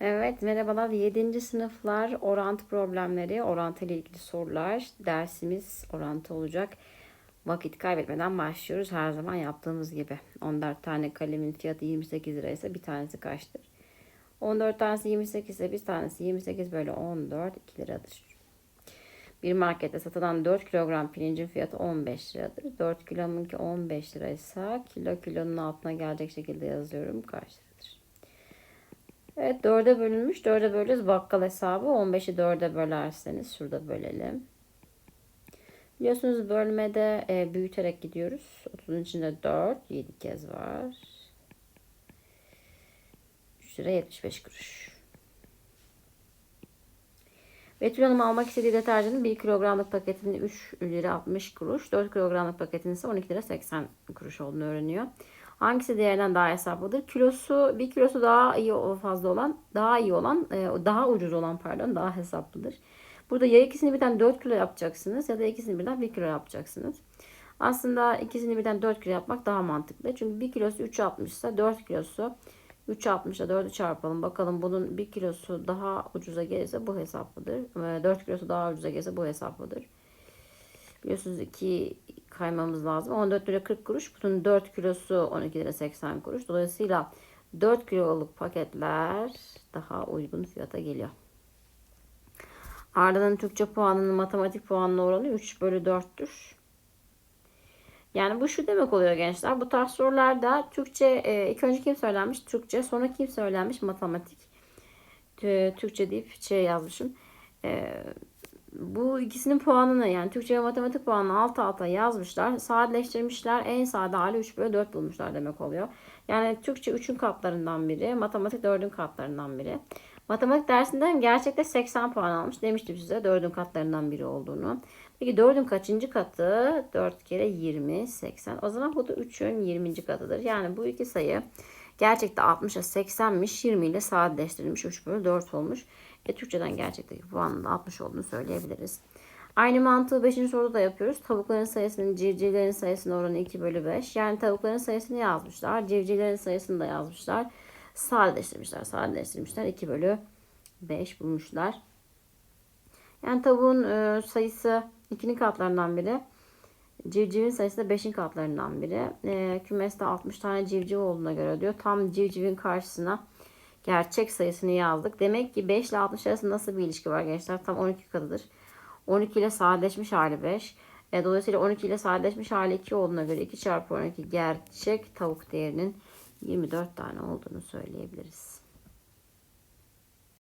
Evet, merhabalar. 7. sınıflar orantı problemleri, orantı ile ilgili sorular. Dersimiz orantı olacak. Vakit kaybetmeden başlıyoruz. Her zaman yaptığımız gibi. 14 tane kalemin fiyatı 28 liraysa bir tanesi kaçtır? 14 tanesi 28 ise bir tanesi 28 bölü 14 2 liradır. Bir markette satılan 4 kilogram pirincin fiyatı 15 liradır. 4 kilomunki 15 liraysa kilo kilonun altına gelecek şekilde yazıyorum. Kaç? Evet 4'e bölünmüş. 4'e bölüyoruz. Bakkal hesabı 15'i 4'e bölerseniz şurada bölelim. Biliyorsunuz bölmede e, büyüterek gidiyoruz. 30'un içinde 4. 7 kez var. 3 lira 75 kuruş. Betül Hanım almak istediği deterjanın 1 kilogramlık paketinin 3 lira 60 kuruş, 4 kilogramlık paketinin ise 12 lira 80 kuruş olduğunu öğreniyor. Hangisi diğerinden daha hesaplıdır? Kilosu, bir kilosu daha iyi fazla olan, daha iyi olan, e, daha ucuz olan pardon, daha hesaplıdır. Burada ya ikisini birden 4 kilo yapacaksınız ya da ikisini birden 1 kilo yapacaksınız. Aslında ikisini birden 4 kilo yapmak daha mantıklı. Çünkü 1 kilosu 3.60 ise 4 kilosu 3.60 ile 4'ü çarpalım. Bakalım bunun 1 kilosu daha ucuza gelirse bu hesaplıdır. 4 kilosu daha ucuza gelirse bu hesaplıdır. Biliyorsunuz 2 kaymamız lazım. 14 lira 40 kuruş. Bunun 4 kilosu 12 lira 80 kuruş. Dolayısıyla 4 kiloluk paketler daha uygun fiyata geliyor. Arda'nın Türkçe puanının matematik puanına oranı 3 bölü 4'tür. Yani bu şu demek oluyor gençler. Bu tarz sorularda Türkçe e, ilk önce kim söylenmiş? Türkçe. Sonra kim söylenmiş? Matematik. Türkçe deyip şey yazmışım. E, bu ikisinin puanını yani Türkçe ve matematik puanını alt alta yazmışlar. Sadeleştirmişler. En sade hali 3 bölü 4 bulmuşlar demek oluyor. Yani Türkçe 3'ün katlarından biri. Matematik 4'ün katlarından biri. Matematik dersinden gerçekte 80 puan almış. Demiştim size 4'ün katlarından biri olduğunu. Peki 4'ün kaçıncı katı? 4 kere 20, 80. O zaman bu da 3'ün 20. katıdır. Yani bu iki sayı gerçekte 60'a 80'miş. 20 ile sadeleştirilmiş. 3 bölü 4 olmuş. E, Türkçeden gerçekteki puanın da 60 olduğunu söyleyebiliriz. Aynı mantığı 5. soruda da yapıyoruz. Tavukların sayısının civcivlerin sayısının oranı 2 bölü 5. Yani tavukların sayısını yazmışlar. Civcivlerin sayısını da yazmışlar. Sadeleştirmişler. Sadeleştirmişler. 2 bölü 5 bulmuşlar. Yani tavuğun e, sayısı 2'nin katlarından biri. Civcivin sayısı da 5'in katlarından biri. E, kümeste 60 tane civciv olduğuna göre diyor. Tam civcivin karşısına gerçek sayısını yazdık. Demek ki 5 ile 60 arasında nasıl bir ilişki var gençler? Tam 12 katıdır. 12 ile sadeleşmiş hali 5. E, dolayısıyla 12 ile sadeleşmiş hali 2 olduğuna göre 2 çarpı 12 gerçek tavuk değerinin 24 tane olduğunu söyleyebiliriz.